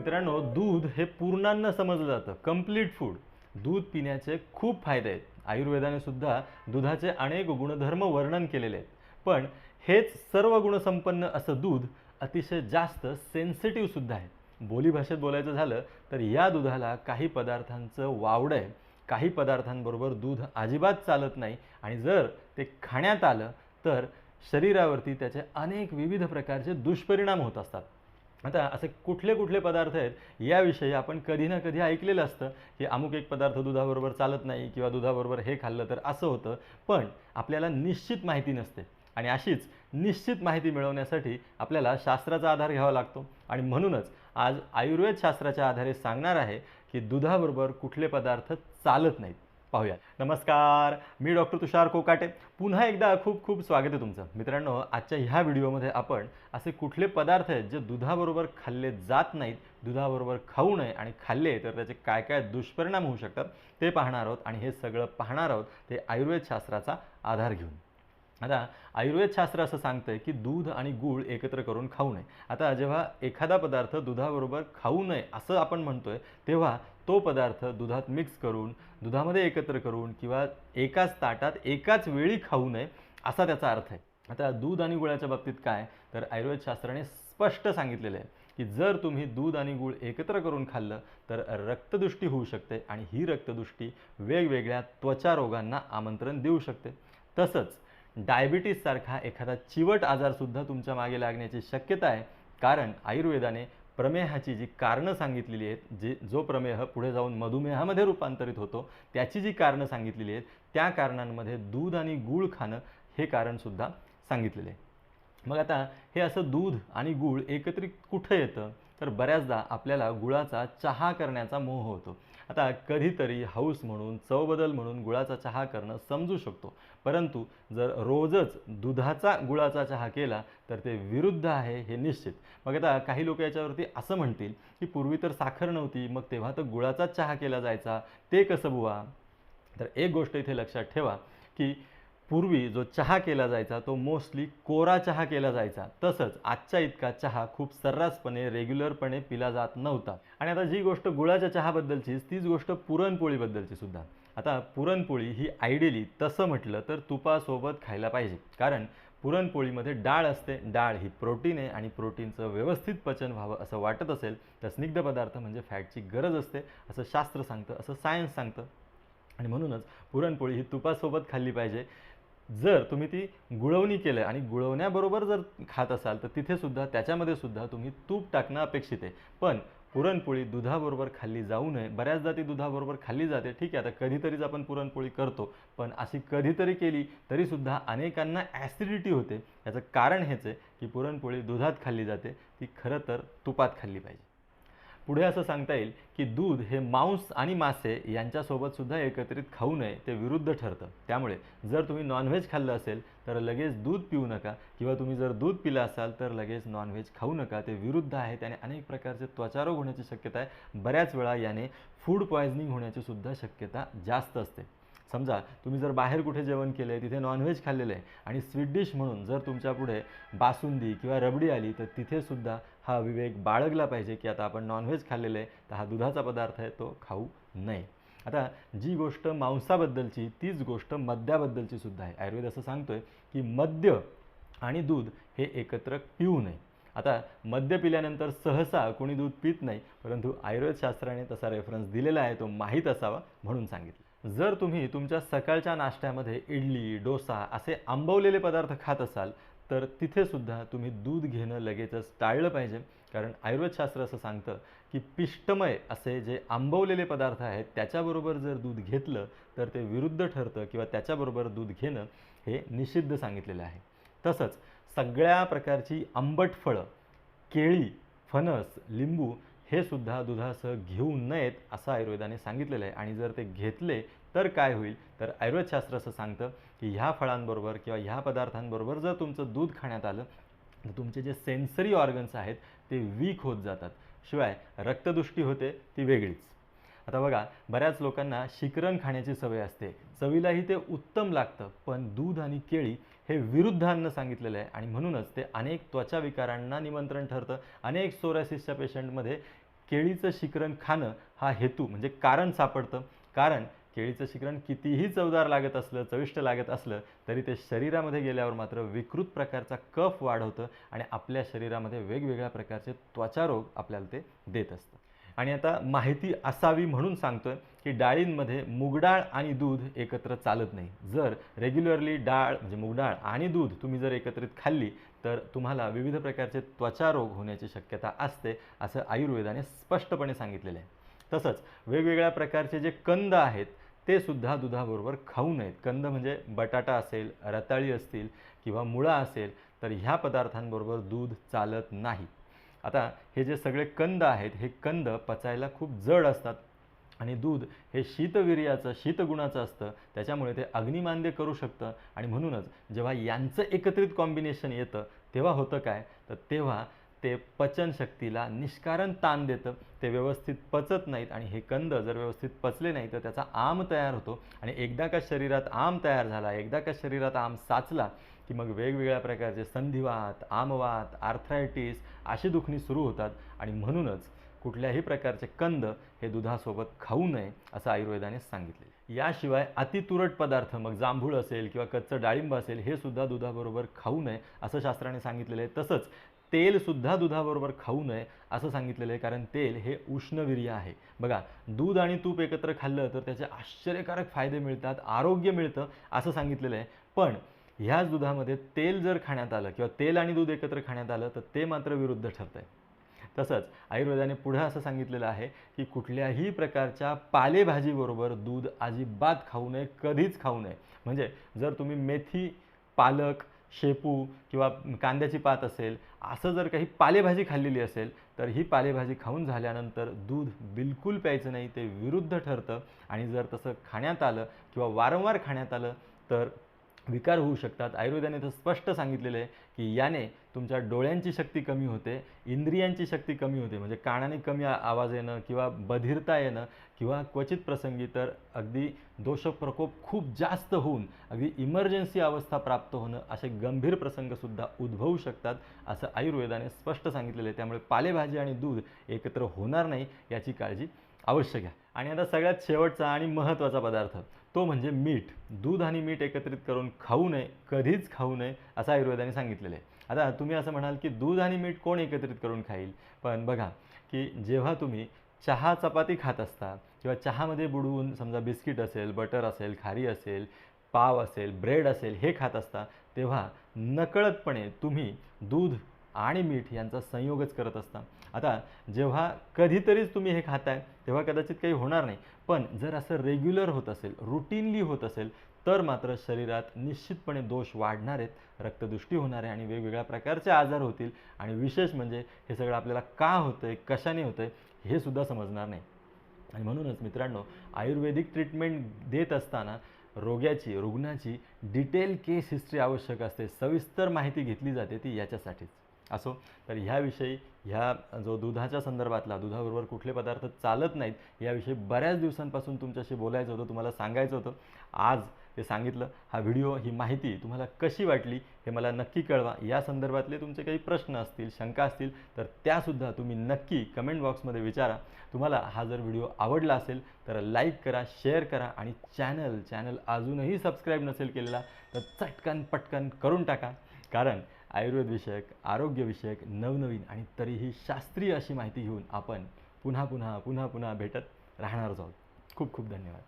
मित्रांनो दूध हे पूर्णांना समजलं जातं. कंप्लीट फूड दूध पिण्याचे खूप फायदे आहेत. आयुर्वेदाने सुद्धा दुधाचे अनेक गुणधर्म वर्णन केलेले आहेत. पण हेच सर्व गुणसंपन्न असं दूध अतिशय जास्त सेन्सिटिव्ह सुद्धा आहे. बोलीभाषेत बोलायचं झालं तर या दुधाला काही पदार्थांचं वावडं आहे. काही पदार्थांबरोबर दूध अजिबात चालत नाही. आणि जर ते खाण्यात आलं तर शरीरावरती त्याचे अनेक विविध प्रकारचे दुष्परिणाम होत असतात. आता असे कुठले कुठले पदार्थ आहेत याविषयी आपण कधी ना कधी ऐकलेलं असतं की अमुक एक पदार्थ दुधाबरोबर चालत नाही किंवा दुधाबरोबर हे खाल्लं तर असं होतं पण आपल्याला निश्चित माहिती नसते. आणि अशीच निश्चित माहिती मिळवण्यासाठी आपल्याला शास्त्राचा आधार घ्यावा लागतो. आणि म्हणूनच आज आयुर्वेद शास्त्राच्या आधारे सांगणार आहे की दुधाबरोबर कुठले पदार्थ चालत नाहीत. पाहूया नमस्कार मी डॉक्टर तुषार कोकाटे. पुन्हा एकदा खूप खूप स्वागत आहे तुमचं. मित्रांनो आजच्या ह्या व्हिडिओमध्ये आपण असे कुठले पदार्थ आहेत जे दुधाबरोबर खाल्ले जात नाहीत दुधाबरोबर खाऊ नये आणि खाल्ले तर त्याचे काय काय दुष्परिणाम होऊ शकतात ते पाहणार आहोत आणि हे सगळं पाहणार आहोत ते आयुर्वेद शास्त्राचा आधार घेऊन. आता आयुर्वेदशास्त्र असं सांगतंय की दूध आणि गूळ एकत्र करून खाऊ नये. आता जेव्हा एखादा पदार्थ दुधाबरोबर खाऊ नये असं आपण म्हणतोय तेव्हा तो पदार्थ दुधात मिक्स करून दुधामध्ये एकत्र करून किंवा एकाच ताटात एकाच वेळी खाऊ नये असा त्याचा अर्थ आहे. आता दूध आणि गुळाच्या बाबतीत काय? तर आयुर्वेदशास्त्राने स्पष्ट सांगितलेलं आहे की जर तुम्ही दूध आणि गूळ एकत्र करून खाल्लं तर रक्तदृष्टी होऊ शकते आणि ही रक्तदृष्टी वेगवेगळ्या त्वचा रोगांना आमंत्रण देऊ शकते. तसंच डायबिटीससारखा एखादा चिवट आजारसुद्धा तुमच्या मागे लागण्याची शक्यता आहे कारण आयुर्वेदाने प्रमेहाची जी कारणं सांगितलेली आहेत जे जो प्रमेह पुढे जाऊन मधुमेहामध्ये रूपांतरित होतो त्याची जी कारणं सांगितलेली आहेत त्या कारणांमध्ये दूध आणि गूळ खाणं हे कारणसुद्धा सांगितलेलं आहे. मग आता हे असं दूध आणि गूळ एकत्रित कुठं येतं? तर बऱ्याचदा आपल्याला गुळाचा चहा करण्याचा मोह होतो. आता कधीतरी हौस म्हणून चवबदल म्हणून गुळाचा चहा करणं समजू शकतो. परंतु जर रोजच दुधाचा गुळाचा चहा केला तर ते विरुद्ध आहे हे निश्चित. मग आता काही लोक याच्यावरती असं म्हणतील की पूर्वी तर साखर नव्हती मग तेव्हा तर गुळाचाच चहा केला जायचा. ते कसं बुवा? तर एक गोष्ट इथे लक्षात ठेवा की पूर्वी जो चहा केला जायचा तो मोस्टली कोरा चहा केला जायचा. तसंच आजच्या इतका चहा खूप सर्रासपणे रेग्युलरपणे पिला जात नव्हता. आणि आता जी गोष्ट गुळाच्या चहाबद्दलचीच तीच गोष्ट पुरणपोळीबद्दलची सुद्धा. आता पुरणपोळी ही आयडियली तसं म्हटलं तर तुपासोबत खायला पाहिजे. कारण पुरणपोळीमध्ये डाळ असते. डाळ ही प्रोटीन आहे आणि प्रोटीनचं व्यवस्थित पचन व्हावं असं वाटत असेल तर स्निग्ध पदार्थ म्हणजे फॅटची गरज असते. असं शास्त्र सांगतं असं सायन्स सांगतं. आणि म्हणूनच पुरणपोळी ही तुपासोबत खाल्ली पाहिजे. जर तुम्ही ती गुळवणी केलं आणि गुळवण्याबरोबर जर खात असाल तर तिथेसुद्धा त्याच्यामध्ये सुद्धा तुम्ही तूप टाकणं अपेक्षित आहे. पण पुरणपोळी दुधाबरोबर खाल्ली जाऊ नये. बऱ्याचदा ती दुधाबरोबर खाल्ली जाते. ठीक आहे आता कधीतरीच आपण पुरणपोळी करतो पण अशी कधीतरी केली तरीसुद्धा अनेकांना ॲसिडिटी होते. याचं कारण हेच आहे की पुरणपोळी दुधात खाल्ली जाते. ती खरं तर तुपात खाल्ली पाहिजे. पुढे असं सांगता येईल की दूध हे मांस आणि मासे यांच्यासोबत सुद्धा एकत्रित खाऊ नये ते विरुद्ध ठरतं. त्यामुळे जर तुम्ही नॉनव्हेज खाल्लं असेल तर लगेच दूध पिऊ नका. किंवा तुम्ही जर दूध पिलं असाल तर लगेच नॉनव्हेज खाऊ नका. ते विरुद्ध आहे त्याने अनेक प्रकारचे त्वचारोग होण्याची शक्यता आहे. बऱ्याच वेळा याने फूड पॉयझनिंग होण्याची सुद्धा शक्यता जास्त असते. समजा तुम्ही जर बाहेर कुठे जेवण केलं आहे तिथे नॉनव्हेज खाल्लेलं आहे आणि स्वीट डिश म्हणून जर तुमच्यापुढे बासुंदी किंवा रबडी आली तर तिथेसुद्धा हा विवेक बाळगला पाहिजे की आता आपण नॉनव्हेज खाल्लेलं आहे तर हा दुधाचा पदार्थ आहे तो खाऊ नये. आता जी गोष्ट मांसाबद्दलची तीच गोष्ट मद्याबद्दलची सुद्धा आहे. आयुर्वेद असं सांगतोय की मद्य आणि दूध हे एकत्र पिऊ नये. आता मद्य पिल्यानंतर सहसा कोणी दूध पित नाही परंतु आयुर्वेदशास्त्राने तसा रेफरन्स दिलेला आहे तो माहीत असावा म्हणून सांगितलं. जर तुम्ही तुमच्या सकाळच्या नाश्त्यामध्ये इडली डोसा असे आंबवलेले पदार्थ खात असाल तर तिथेसुद्धा तुम्ही दूध घेणं लगेचच टाळलं पाहिजे. कारण आयुर्वेदशास्त्र असं सांगतं की पिष्टमय असे जे आंबवलेले पदार्थ आहेत त्याच्याबरोबर जर दूध घेतलं तर ते विरुद्ध ठरतं किंवा त्याच्याबरोबर दूध घेणं हे निषिद्ध सांगितलेलं आहे. तसंच सगळ्या प्रकारची आंबट फळं केळी फणस लिंबू हे सुद्धा दुधासह घेऊ नयेत असं आयुर्वेदाने सांगितलेलं आहे. आणि जर ते घेतले तर काय होईल? तर आयुर्वेदशास्त्र असं सांगतं की ह्या फळांबरोबर किंवा ह्या पदार्थांबरोबर जर तुमचं दूध खाण्यात आलं तर तुमचे जे सेन्सरी ऑर्गन्स आहेत ते वीक होत जातात. शिवाय रक्तदृष्टी होते ती वेगळीच. आता बघा बऱ्याच लोकांना शिकरण खाण्याची सवय असते. चवीलाही ते उत्तम लागतं पण दूध आणि केळी हे विरुद्ध अन्न सांगितलेलं आहे. आणि म्हणूनच ते अनेक त्वचा विकारांना निमंत्रण ठरतं. अनेक सोरासिसच्या पेशंटमध्ये केळीचं शिकरण खाणं हा हेतू म्हणजे कारण सापडतं. कारण केळीचं शिकरण कितीही चवदार लागत असलं चविष्ट लागत असलं तरी ते शरीरामध्ये गेल्यावर मात्र विकृत प्रकारचा कफ वाढवतं आणि आपल्या शरीरामध्ये वेगवेगळ्या प्रकारचे त्वचारोग आपल्याला ते देत असतं. आणि आता माहिती असावी म्हणून सांगतोय की डाळींमध्ये मुगडाळ आणि दूध एकत्र चालत नाही. जर रेग्युलरली डाळ म्हणजे मुगडाळ आणि दूध तुम्ही जर एकत्रित खाल्ली तर तुम्हाला विविध प्रकारचे त्वचारोग होण्याची शक्यता असते असं आयुर्वेदाने स्पष्टपणे सांगितलेलं आहे तसंच वेगवेगळ्या प्रकारचे जे कंद आहेत ते सुद्धा दुधाबरोबर खाऊ नयेत. कंद म्हणजे बटाटा असेल रताळी असतील किंवा मुळा असेल तर ह्या पदार्थांबरोबर दूध चालत नाही. आता हे जे सगळे कंद आहेत हे कंद पचायला खूप जड असतात. आणि दूध हे शीतवीर्याचं शीतगुणाचं असतं. त्याच्यामुळे ते अग्निमांद्य करू शकतं. आणि म्हणूनच जेव्हा यांचं एकत्रित कॉम्बिनेशन येतं तेव्हा होतं काय? तर तेव्हा ते पचनशक्तीला निष्कारण ताण देतं. ते व्यवस्थित पचत नाहीत आणि हे कंद जर व्यवस्थित पचले नाही तर त्याचा आम तयार होतो. आणि एकदा का शरीरात आम तयार झाला एकदा का शरीरात आम साचला की मग वेगवेगळ्या प्रकारचे संधिवात आमवात आर्थरायटिस अशी दुखणी सुरू होतात आणि म्हणूनच कुठल्याही प्रकारचे कंद हे दुधासोबत खाऊ नये असं आयुर्वेदाने सांगितले. याशिवाय अतितुरट पदार्थ मग जांभूळ असेल किंवा कच्चं डाळिंब असेल हे सुद्धा दुधाबरोबर खाऊ नये असं शास्त्राने सांगितलेलं आहे. तसंच तेलसुद्धा दुधाबरोबर खाऊ नये असं सांगितलेलं आहे कारण तेल हे उष्णवीर्य आहे. बघा दूध आणि तूप एकत्र खाल्लं तर त्याचे आश्चर्यकारक फायदे मिळतात आरोग्य मिळतं असं सांगितलेलं आहे. पण ह्याच दुधामध्ये तेल जर खाण्यात आलं किंवा तेल आणि दूध एकत्र खाण्यात आलं तर ते मात्र विरुद्ध ठरतं आहे तसंच आयुर्वेदाने पुढं असं सांगितलेलं आहे की कुठल्याही प्रकारच्या पालेभाजीबरोबर दूध अजिबात खाऊ नये कधीच खाऊ नये. म्हणजे जर तुम्ही मेथी पालक शेपू किंवा कांद्याची पात असेल असं जर काही पालेभाजी खाल्लेली असेल तर ही पालेभाजी खाऊन झाल्यानंतर दूध बिलकुल प्यायचं नाही ते विरुद्ध ठरतं. आणि जर तसं खाण्यात आलं किंवा वारंवार खाण्यात आलं तर विकार होऊ शकतात. आयुर्वेदाने तर स्पष्ट सांगितलेलं आहे की याने तुमच्या डोळ्यांची शक्ती कमी होते इंद्रियांची शक्ती कमी होते. म्हणजे कानाने कमी आवाज येणं किंवा बधिरता येणं किंवा क्वचित प्रसंगी तर अगदी दोषप्रकोप खूप जास्त होऊन अगदी इमर्जन्सी अवस्था प्राप्त होणं असे गंभीर प्रसंगसुद्धा उद्भवू शकतात असं आयुर्वेदाने स्पष्ट सांगितलेलं आहे. त्यामुळे पालेभाजी आणि दूध एकत्र होणार नाही याची काळजी अवश्य घ्या. आणि आता सगळ्यात शेवटचा आणि महत्त्वाचा पदार्थ तो म्हणजे मीठ. दूध आणि मीठ एकत्रित करून खाऊ नये कधीच खाऊ नये असं आयुर्वेदाने सांगितलेलं आहे. आता तुम्ही असं म्हणाल की दूध आणि मीठ कोण एकत्रित करून खाईल? पण बघा की जेव्हा तुम्ही चहा चपाती खात असता किंवा चहामध्ये बुडवून समजा बिस्किट असेल बटर असेल खारी असेल पाव असेल ब्रेड असेल हे खात असता तेव्हा नकळतपणे तुम्ही दूध आणि मीठ यांचा संयोगच करत असता. आता जेव्हा कधीतरीच तुम्ही हे खाताय तेव्हा कदाचित काही होणार नाही. पण जर असं रेग्युलर होत असेल रुटीनली होत असेल तर मात्र शरीरात निश्चितपणे दोष वाढणार आहेत रक्तदृष्टी होणार आहे आणि वेगवेगळ्या प्रकारचे आजार होतील. आणि विशेष म्हणजे हे सगळं आपल्याला का होतं आहे कशाने होतं आहे हे सुद्धा समजणार नाही. आणि म्हणूनच मित्रांनो आयुर्वेदिक ट्रीटमेंट देत असताना रोग्याची रुग्णाची डिटेल केस हिस्ट्री आवश्यक असते. सविस्तर माहिती घेतली जाते ती याच्यासाठीच. असो. तर ह्याविषयी ह्या जो दुधाच्या संदर्भातला दुधाबरोबर कुठले पदार्थ चालत नाहीत याविषयी बऱ्याच दिवसांपासून तुमच्याशी बोलायचं होतं तुम्हाला सांगायचं होतं. आज ते सांगितलं हा व्हिडिओ ही माहिती तुम्हाला कशी वाटली हे मला नक्की कळवा. या संदर्भातले तुमचे काही प्रश्न असतील शंका असतील तर त्यासुद्धा तुम्ही नक्की कमेंट बॉक्समध्ये विचारा. तुम्हाला हा जर व्हिडिओ आवडला असेल तर लाईक करा शेअर करा आणि चॅनल चॅनल अजूनही सबस्क्राईब नसेल केलेला तर चटकन पटकन करून टाका. कारण आयुर्वेदविषयक आरोग्यविषयक नवनवीन आणि तरीही शास्त्रीय अशी माहिती घेऊन आपण पुन्हा पुन्हा पुन्हा पुन्हा भेटत राहणारच आहोत. खूप खूप धन्यवाद.